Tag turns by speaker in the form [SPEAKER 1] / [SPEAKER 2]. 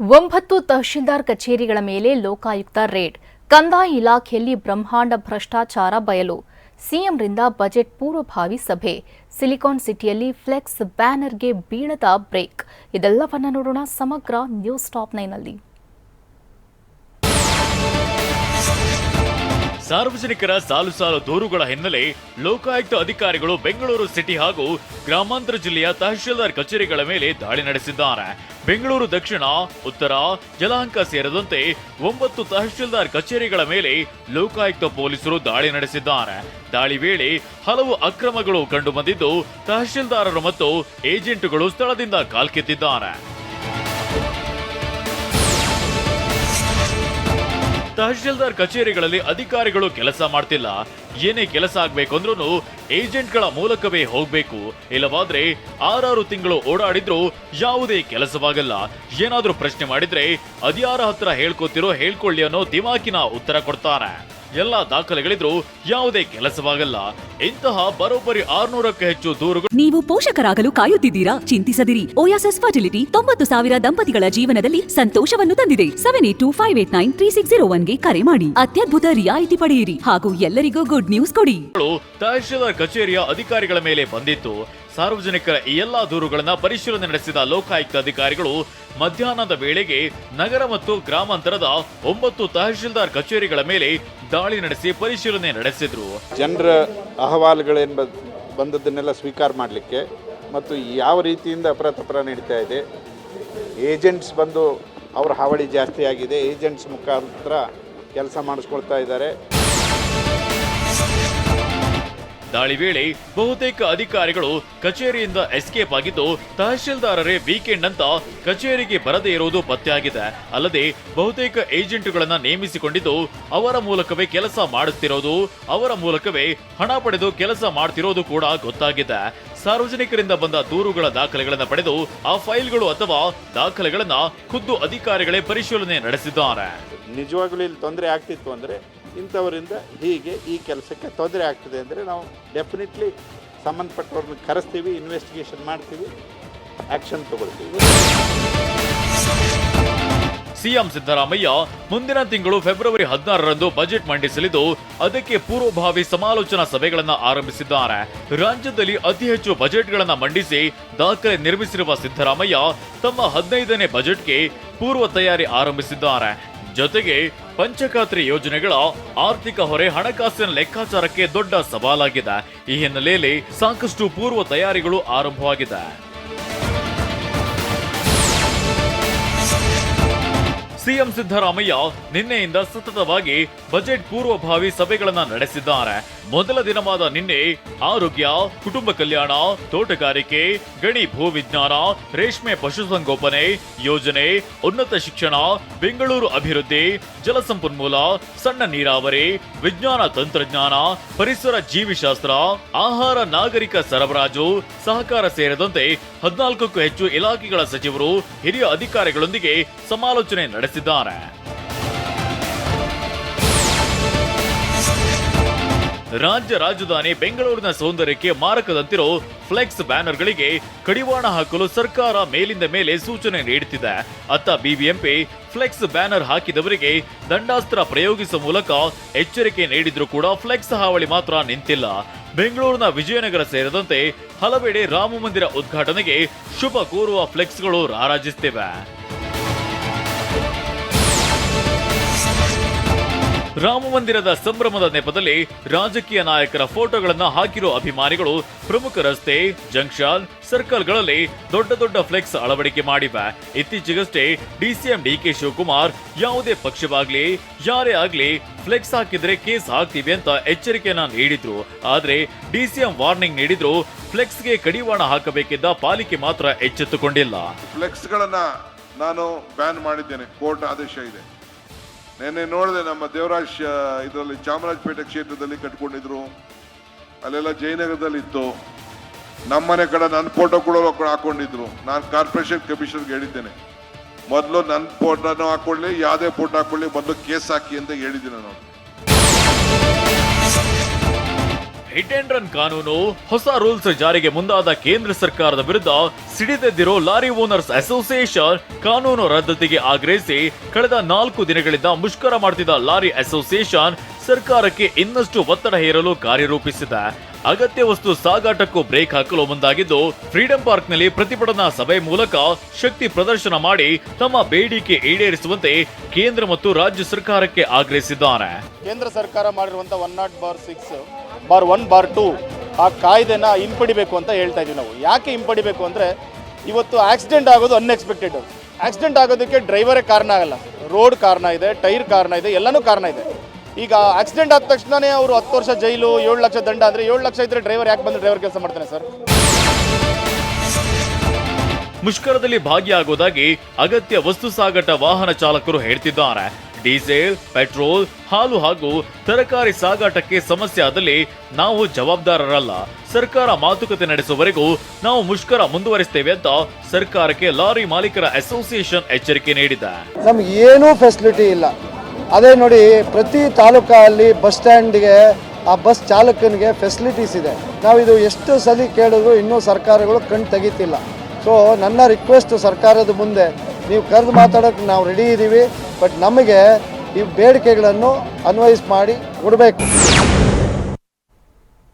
[SPEAKER 1] ಒಂಬತ್ತು ತಹಶೀಲ್ದಾರ್ ಕಚೇರಿಗಳ ಮೇಲೆ ಲೋಕಾಯುಕ್ತ ರೇಡ್, ಕಂದಾಯ ಇಲಾಖೆಯಲ್ಲಿ ಬ್ರಹ್ಮಾಂಡ ಭ್ರಷ್ಟಾಚಾರ ಬಯಲು, ಸಿಎಂರಿಂದ ಬಜೆಟ್ ಪೂರ್ವಭಾವಿ ಸಭೆ, ಸಿಲಿಕಾನ್ ಸಿಟಿಯಲ್ಲಿ ಫ್ಲೆಕ್ಸ್ ಬ್ಯಾನರ್ಗೆ ಬೀಳದ ಬ್ರೇಕ್. ಇದೆಲ್ಲವನ್ನ ನೋಡೋಣ ಸಮಗ್ರ ನ್ಯೂಸ್ ಟಾಪ್ ನೈನಲ್ಲಿ
[SPEAKER 2] ಸಾರ್ವಜನಿಕರ ಸಾಲು ಸಾಲು ದೂರುಗಳ ಹಿನ್ನೆಲೆ ಲೋಕಾಯುಕ್ತ ಅಧಿಕಾರಿಗಳು ಬೆಂಗಳೂರು ಸಿಟಿ ಹಾಗೂ ಗ್ರಾಮಾಂತರ ಜಿಲ್ಲೆಯ ತಹಶೀಲ್ದಾರ್ ಕಚೇರಿಗಳ ಮೇಲೆ ದಾಳಿ ನಡೆಸಿದ್ದಾರೆ. ಬೆಂಗಳೂರು ದಕ್ಷಿಣ, ಉತ್ತರ ಜಲಾಂಕ ಸೇರಿದಂತೆ ಒಂಬತ್ತು ತಹಶೀಲ್ದಾರ್ ಕಚೇರಿಗಳ ಮೇಲೆ ಲೋಕಾಯುಕ್ತ ಪೊಲೀಸರು ದಾಳಿ ನಡೆಸಿದ್ದಾರೆ. ದಾಳಿ ವೇಳೆ ಹಲವು ಅಕ್ರಮಗಳು ಕಂಡುಬಂದಿದ್ದು, ತಹಶೀಲ್ದಾರರು ಮತ್ತು ಏಜೆಂಟುಗಳು ಸ್ಥಳದಿಂದ ಕಾಲ್ಕಿತ್ತಿದ್ದಾರೆ. ತಹಶೀಲ್ದಾರ್ ಕಚೇರಿಗಳಲ್ಲಿ ಅಧಿಕಾರಿಗಳು ಕೆಲಸ ಮಾಡ್ತಿಲ್ಲ. ಏನೇ ಕೆಲಸ ಆಗ್ಬೇಕಂದ್ರೂ ಏಜೆಂಟ್ಗಳ ಮೂಲಕವೇ ಹೋಗ್ಬೇಕು. ಇಲ್ಲವಾದ್ರೆ ಆರಾರು ತಿಂಗಳು ಓಡಾಡಿದ್ರು ಯಾವುದೇ ಕೆಲಸವಾಗಲ್ಲ. ಏನಾದ್ರೂ ಪ್ರಶ್ನೆ ಮಾಡಿದ್ರೆ ಅದ್ಯಾರ ಹತ್ರ ಹೇಳ್ಕೊತಿರೋ ಹೇಳ್ಕೊಳ್ಳಿ ಅನ್ನೋ ದಿಮಾಕಿನ ಉತ್ತರ ಕೊಡ್ತಾರೆ. ಎಲ್ಲ ದಾಖಲೆಗಳಿದ್ರು ಯಾವುದೇ ಕೆಲಸವಾಗಲ್ಲ. ಇಂತಹ ಬರೋಬ್ಬರಿ ಆರ್ನೂರಕ್ಕೂ ಹೆಚ್ಚು ದೂರುಗಳು
[SPEAKER 3] ನೀವು ಪೋಷಕರಾಗಲು ಕಾಯುತ್ತಿದ್ದೀರಾ? ಚಿಂತಿಸದಿರಿ. ಓಯಾಸಸ್ ಫರ್ಟಿಲಿಟಿ ತೊಂಬತ್ತು ಸಾವಿರ ದಂಪತಿಗಳ ಜೀವನದಲ್ಲಿ ಸಂತೋಷವನ್ನು ತಂದಿದೆ. Seven eight two five eight nine three six zero ಒನ್ಗೆ ಕರೆ ಮಾಡಿ. ಅತ್ಯದ್ಭುತ ರಿಯಾಯಿತಿ ಪಡೆಯಿರಿ ಹಾಗೂ ಎಲ್ಲರಿಗೂ ಗುಡ್ ನ್ಯೂಸ್ ಕೊಡಿ.
[SPEAKER 2] ತಹಶೀಲ್ದಾರ್ ಕಚೇರಿಯ ಅಧಿಕಾರಿಗಳ ಮೇಲೆ ಬಂದಿತ್ತು. ಸಾರ್ವಜನಿಕರ ಈ ಎಲ್ಲಾ ದೂರುಗಳನ್ನ ಪರಿಶೀಲನೆ ನಡೆಸಿದ ಲೋಕಾಯುಕ್ತ ಅಧಿಕಾರಿಗಳು ಮಧ್ಯಾಹ್ನದ ವೇಳೆಗೆ ನಗರ ಮತ್ತು ಗ್ರಾಮಾಂತರದ ಒಂಬತ್ತು ತಹಶೀಲ್ದಾರ್ ಕಚೇರಿಗಳ ಮೇಲೆ ದಾಳಿ ನಡೆಸಿ ಪರಿಶೀಲನೆ ನಡೆಸಿದ್ರು.
[SPEAKER 4] ಜನರ ಅಹವಾಲುಗಳೇನು ಬಂದದ್ದನ್ನೆಲ್ಲ ಸ್ವೀಕಾರ ಮಾಡಲಿಕ್ಕೆ ಮತ್ತು ಯಾವ ರೀತಿಯಿಂದ ಅಪರಾಧಪರ ನಡೀತಾ ಇದೆ. ಏಜೆಂಟ್ಸ್ ಬಂದು ಅವರ ಹಾವಳಿ ಜಾಸ್ತಿ ಆಗಿದೆ. ಏಜೆಂಟ್ಸ್ ಮುಖಾಂತರ ಕೆಲಸ ಮಾಡಿಸ್ಕೊಳ್ತಾ ಇದ್ದಾರೆ.
[SPEAKER 2] ದಾಳಿ ವೇಳೆ ಬಹುತೇಕ ಅಧಿಕಾರಿಗಳು ಕಚೇರಿಯಿಂದ ಎಸ್ಕೇಪ್ ಆಗಿದ್ದು ತಹಶೀಲ್ದಾರರೇ ವೀಕೆಂಡ್ ಅಂತ ಕಚೇರಿಗೆ ಬರದೇ ಇರುವುದು ಪತ್ತೆಯಾಗಿದೆ. ಅಲ್ಲದೆ ಬಹುತೇಕ ಏಜೆಂಟ್ಗಳನ್ನ ನೇಮಿಸಿಕೊಂಡಿದ್ದು ಅವರ ಮೂಲಕವೇ ಕೆಲಸ ಮಾಡುತ್ತಿರೋದು, ಅವರ ಮೂಲಕವೇ ಹಣ ಪಡೆದು ಕೆಲಸ ಮಾಡ್ತಿರೋದು ಕೂಡ ಗೊತ್ತಾಗಿದೆ. ಸಾರ್ವಜನಿಕರಿಂದ ಬಂದ ದೂರುಗಳ ದಾಖಲೆಗಳನ್ನು ಪಡೆದು ಆ ಫೈಲ್ಗಳು ಅಥವಾ ದಾಖಲೆಗಳನ್ನ ಖುದ್ದು ಅಧಿಕಾರಿಗಳೇ ಪರಿಶೀಲನೆ ನಡೆಸಿದ್ದಾರೆ.
[SPEAKER 4] ನಿಜವಾಗ್ಲೂ ಇಲ್ಲಿ ತೊಂದರೆ ಆಗ್ತಿತ್ತು ಅಂದರೆ ಇಂಥವರಿಂದ ಹೀಗೆ ಈ ಕೆಲಸಕ್ಕೆ ತೊಂದರೆ ಆಗ್ತದೆ ಅಂದರೆ ನಾವು ಡೆಫಿನೆಟ್ಲಿ ಸಂಬಂಧಪಟ್ಟವ್ರನ್ನ ಕರೆಸ್ತೀವಿ ಇನ್ವೆಸ್ಟಿಗೇಷನ್ ಮಾಡ್ತೀವಿ ಆ್ಯಕ್ಷನ್ ತಗೊಳ್ತೀವಿ.
[SPEAKER 2] ಸಿಎಂ ಸಿದ್ದರಾಮಯ್ಯ ಮುಂದಿನ ತಿಂಗಳು ಫೆಬ್ರವರಿ ಹದಿನಾರರಂದು ಬಜೆಟ್ ಮಂಡಿಸಲಿದ್ದು ಅದಕ್ಕೆ ಪೂರ್ವಭಾವಿ ಸಮಾಲೋಚನಾ ಸಭೆಗಳನ್ನು ಆರಂಭಿಸಿದ್ದಾರೆ. ರಾಜ್ಯದಲ್ಲಿ ಅತಿ ಹೆಚ್ಚು ಬಜೆಟ್ಗಳನ್ನು ಮಂಡಿಸಿ ದಾಖಲೆ ನಿರ್ಮಿಸಿರುವ ಸಿದ್ದರಾಮಯ್ಯ ತಮ್ಮ ಹದಿನೈದನೇ ಬಜೆಟ್ಗೆ ಪೂರ್ವ ತಯಾರಿ ಆರಂಭಿಸಿದ್ದಾರೆ. ಜೊತೆಗೆ ಪಂಚಖಾತ್ರಿ ಯೋಜನೆಗಳ ಆರ್ಥಿಕ ಹೊರೆ ಹಣಕಾಸಿನ ಲೆಕ್ಕಾಚಾರಕ್ಕೆ ದೊಡ್ಡ ಸವಾಲಾಗಿದೆ. ಈ ಹಿನ್ನೆಲೆಯಲ್ಲಿ ಸಾಕಷ್ಟು ಪೂರ್ವ ತಯಾರಿಗಳು ಆರಂಭವಾಗಿದೆ ಸಿಎಂ ಸಿದ್ದರಾಮಯ್ಯ ನಿನ್ನೆಯಿಂದ ಸತತವಾಗಿ ಬಜೆಟ್ ಪೂರ್ವಭಾವಿ ಸಭೆಗಳನ್ನು ನಡೆಸಿದ್ದಾರೆ. ಮೊದಲ ದಿನವಾದ ನಿನ್ನೆ ಆರೋಗ್ಯ, ಕುಟುಂಬ ಕಲ್ಯಾಣ, ತೋಟಗಾರಿಕೆ, ಗಣಿ ಭೂವಿಜ್ಞಾನ, ರೇಷ್ಮೆ ಪಶುಸಂಗೋಪನೆ, ಯೋಜನೆ, ಉನ್ನತ ಶಿಕ್ಷಣ, ಬೆಂಗಳೂರು ಅಭಿವೃದ್ಧಿ, ಜಲಸಂಪನ್ಮೂಲ, ಸಣ್ಣ ನೀರಾವರಿ, ವಿಜ್ಞಾನ ತಂತ್ರಜ್ಞಾನ, ಪರಿಸರ ಜೀವಿಶಾಸ್ತ್ರ, ಆಹಾರ ನಾಗರಿಕ ಸರಬರಾಜು, ಸಹಕಾರ ಸೇರಿದಂತೆ ಹದಿನಾಲ್ಕಕ್ಕೂ ಹೆಚ್ಚು ಇಲಾಖೆಗಳ ಸಚಿವರು ಹಿರಿಯ ಅಧಿಕಾರಿಗಳೊಂದಿಗೆ ಸಮಾಲೋಚನೆ ನಡೆಸಿದ್ದಾರೆ. ರಾಜ್ಯ ರಾಜಧಾನಿ ಬೆಂಗಳೂರಿನ ಸೌಂದರ್ಯಕ್ಕೆ ಮಾರಕದಂತಿರೋ ಫ್ಲೆಕ್ಸ್ ಬ್ಯಾನರ್ಗಳಿಗೆ ಕಡಿವಾಣ ಹಾಕಲು ಸರ್ಕಾರ ಮೇಲಿಂದ ಮೇಲೆ ಸೂಚನೆ ನೀಡುತ್ತಿದೆ. ಅತ್ತ ಬಿಬಿಎಂಪಿ ಫ್ಲೆಕ್ಸ್ ಬ್ಯಾನರ್ ಹಾಕಿದವರಿಗೆ ದಂಡಾಸ್ತ್ರ ಪ್ರಯೋಗಿಸುವ ಮೂಲಕ ಎಚ್ಚರಿಕೆ ನೀಡಿದ್ರೂ ಕೂಡ ಫ್ಲೆಕ್ಸ್ ಹಾವಳಿ ಮಾತ್ರ ನಿಂತಿಲ್ಲ. ಬೆಂಗಳೂರಿನ ವಿಜಯನಗರ ಸೇರಿದಂತೆ ಹಲವೆಡೆ ರಾಮ ಮಂದಿರ ಉದ್ಘಾಟನೆಗೆ ಶುಭ ಕೋರುವ ಫ್ಲೆಕ್ಸ್ಗಳು ರಾರಾಜಿಸುತ್ತಿವೆ. ರಾಮ ಮಂದಿರದ ಸಂಭ್ರಮದ ನೆಪದಲ್ಲಿ ರಾಜಕೀಯ ನಾಯಕರ ಫೋಟೋಗಳನ್ನು ಹಾಕಿರೋ ಅಭಿಮಾನಿಗಳು ಪ್ರಮುಖ ರಸ್ತೆ, ಜಂಕ್ಷನ್, ಸರ್ಕಲ್ಗಳಲ್ಲಿ ದೊಡ್ಡ ದೊಡ್ಡ ಫ್ಲೆಕ್ಸ್ ಅಳವಡಿಕೆ ಮಾಡಿವೆ. ಇತ್ತೀಚೆಗಷ್ಟೇ ಡಿಸಿಎಂ ಡಿಕೆ ಶಿವಕುಮಾರ್ ಯಾವುದೇ ಪಕ್ಷವಾಗ್ಲಿ, ಯಾರೇ ಆಗ್ಲಿ ಫ್ಲೆಕ್ಸ್ ಹಾಕಿದ್ರೆ ಕೇಸ್ ಹಾಕ್ತೀವಿ ಅಂತ ಎಚ್ಚರಿಕೆಯನ್ನ ನೀಡಿದ್ರು. ಆದ್ರೆ ಡಿಸಿಎಂ ವಾರ್ನಿಂಗ್ ನೀಡಿದ್ರು ಫ್ಲೆಕ್ಸ್ಗೆ ಕಡಿವಾಣ ಹಾಕಬೇಕಿದ್ದ ಪಾಲಿಕೆ ಮಾತ್ರ ಎಚ್ಚೆತ್ತುಕೊಂಡಿಲ್ಲ.
[SPEAKER 5] ಫ್ಲೆಕ್ಸ್ಗಳನ್ನ ನಾನು ಬ್ಯಾನ್ ಮಾಡಿದ್ದೇನೆ. ಕೋರ್ಟ್ ಆದೇಶ ಇದೆ. ನೆನ್ನೆ ನೋಡಿದೆ ನಮ್ಮ ದೇವರಾಜ್ ಇದರಲ್ಲಿ ಚಾಮರಾಜಪೇಟೆ ಕ್ಷೇತ್ರದಲ್ಲಿ ಕಟ್ಕೊಂಡಿದ್ರು. ಅಲ್ಲೆಲ್ಲ ಜಯನಗರದಲ್ಲಿ ಇತ್ತು. ನಮ್ಮನೆ ಕಡೆ ನನ್ನ ಫೋಟೋ ಕೂಡ ಹಾಕೊಂಡಿದ್ರು. ನಾನು ಕಾರ್ಪೊರೇಷನ್ ಕಮಿಷನರ್ಗೆ ಹೇಳಿದ್ದೇನೆ. ಮೊದಲು ನನ್ನ ಫೋಟೋನು ಹಾಕೊಳ್ಳಿ, ಯಾವುದೇ ಫೋಟೋ ಹಾಕೊಳ್ಳಿ, ಮೊದಲು ಕೇಸ್ ಹಾಕಿ ಅಂತ ಹೇಳಿದ್ದೀನಿ ನಾನು.
[SPEAKER 2] ಹಿಟ್ ಅಂಡ್ ರನ್ ಕಾನೂನು, ಹೊಸ ರೂಲ್ಸ್ ಜಾರಿಗೆ ಮುಂದಾದ ಕೇಂದ್ರ ಸರ್ಕಾರದ ವಿರುದ್ಧ ಸಿಡಿದೆದ್ದಿರೋ ಲಾರಿ ಓನರ್ಸ್ ಅಸೋಸಿಯೇಷನ್ ಕಾನೂನು ರದ್ದತಿಗೆ ಆಗ್ರಹಿಸಿ ಕಳೆದ ನಾಲ್ಕು ದಿನಗಳಿಂದ ಮುಷ್ಕರ ಮಾಡುತ್ತಿದ್ದ ಲಾರಿ ಅಸೋಸಿಯೇಷನ್ ಸರ್ಕಾರಕ್ಕೆ ಇನ್ನಷ್ಟು ಒತ್ತಡ ಹೇರಲು ಕಾರ್ಯರೂಪಿಸಿದೆ. ಅಗತ್ಯ ವಸ್ತು ಸಾಗಾಟಕ್ಕೂ ಬ್ರೇಕ್ ಹಾಕಲು ಮುಂದಾಗಿದ್ದು, ಫ್ರೀಡಂ ಪಾರ್ಕ್ನಲ್ಲಿ ಪ್ರತಿಭಟನಾ ಸಭೆ ಮೂಲಕ ಶಕ್ತಿ ಪ್ರದರ್ಶನ ಮಾಡಿ ತಮ್ಮ ಬೇಡಿಕೆ ಈಡೇರಿಸುವಂತೆ ಕೇಂದ್ರ ಮತ್ತು ರಾಜ್ಯ ಸರ್ಕಾರಕ್ಕೆ ಆಗ್ರಹಿಸಿದ್ದಾರೆ
[SPEAKER 6] ಕೇಂದ್ರ ಸರ್ಕಾರ ಮಾಡಿರುವಂತಹ one nought bar six bar one bar two ಆ ಕಾಯ್ದೆನ ಹಿಂಪಡಿಬೇಕು ಅಂತ ಹೇಳ್ತಾ ಇದೀವಿ ನಾವು. ಯಾಕೆ ಹಿಂಪಡಿಬೇಕು ಅಂದ್ರೆ, ಇವತ್ತು ಆಕ್ಸಿಡೆಂಟ್ ಆಗೋದು ಅನ್ಎಕ್ಸ್ಪೆಕ್ಟೆಡ್ ಆಕ್ಸಿಡೆಂಟ್ ಆಗೋದಕ್ಕೆ ಡ್ರೈವರೇ ಕಾರಣ ಆಗಲ್ಲ. ರೋಡ್ ಕಾರಣ ಇದೆ ಟೈರ್ ಕಾರಣ ಇದೆ, ಎಲ್ಲನೂ ಕಾರಣ ಇದೆ. ಈಗ ಆಕ್ಸಿಡೆಂಟ್ ಆದ ತಕ್ಷಣನೇ ಅವರು ಹತ್ತು ವರ್ಷ ಜೈಲು ಏಳು ಲಕ್ಷ ದಂಡ ಅಂದರೆ ಏಳು ಲಕ್ಷ ಇದ್ದರೆ ಡ್ರೈವರ್ ಯಾಕೆ ಬಂದು ಡ್ರೈವರ್ ಕೆಲಸ ಮಾಡ್ತಾನೆ ಸರ್?
[SPEAKER 2] ಮುಷ್ಕರದಲ್ಲಿ ಭಾಗಿಯಾಗುವುದಾಗಿ ಅಗತ್ಯ ವಸ್ತು ಸಾಗಾಟ ವಾಹನ ಚಾಲಕರು ಹೇಳ್ತಿದ್ದಾರೆ. ಡೀಸೆಲ್ ಪೆಟ್ರೋಲ್ ಹಾಲು ಹಾಗೂ ತರಕಾರಿ ಸಾಗಾಟಕ್ಕೆ ಸಮಸ್ಯೆ ಆದಲ್ಲಿ ನಾವು ಜವಾಬ್ದಾರರಲ್ಲ. ಸರ್ಕಾರ ಮಾತುಕತೆ ನಡೆಸುವವರೆಗೂ ನಾವು ಮುಷ್ಕರ ಮುಂದುವರಿಸ್ತೇವೆ ಅಂತ ಸರ್ಕಾರಕ್ಕೆ ಲಾರಿ ಮಾಲೀಕರ ಅಸೋಸಿಯೇಷನ್ ಎಚ್ಚರಿಕೆ ನೀಡಿದೆ.
[SPEAKER 7] ನಮ್ಗೆ ಏನೂ ಫೆಸಿಲಿಟಿ ಇಲ್ಲ. ಅದೇ ನೋಡಿ, ಪ್ರತಿ ತಾಲೂಕಲ್ಲಿ ಬಸ್ ಸ್ಟ್ಯಾಂಡ್ಗೆ ಆ ಬಸ್ ಚಾಲಕನಿಗೆ ಫೆಸಿಲಿಟೀಸ್ ಇದೆ. ನಾವು ಇದು ಎಷ್ಟು ಸಲ ಕೇಳಿದ್ರು ಇನ್ನೂ ಸರ್ಕಾರಗಳು ಕಣ್ಣು ತೆಗಿತಿಲ್ಲ. ಸೊ ನನ್ನ ರಿಕ್ವೆಸ್ಟ್ ಸರ್ಕಾರದ ಮುಂದೆ, ನೀವು ಕರೆದು ಮಾತಾಡೋಕ್ಕೆ ನಾವು ರೆಡಿ ಇದ್ದೀವಿ ಬಟ್ ನಮಗೆ ಈ ಬೇಡಿಕೆಗಳನ್ನು ಅನ್ವಯಿಸಿ ಮಾಡಿ ಕೊಡಬೇಕು.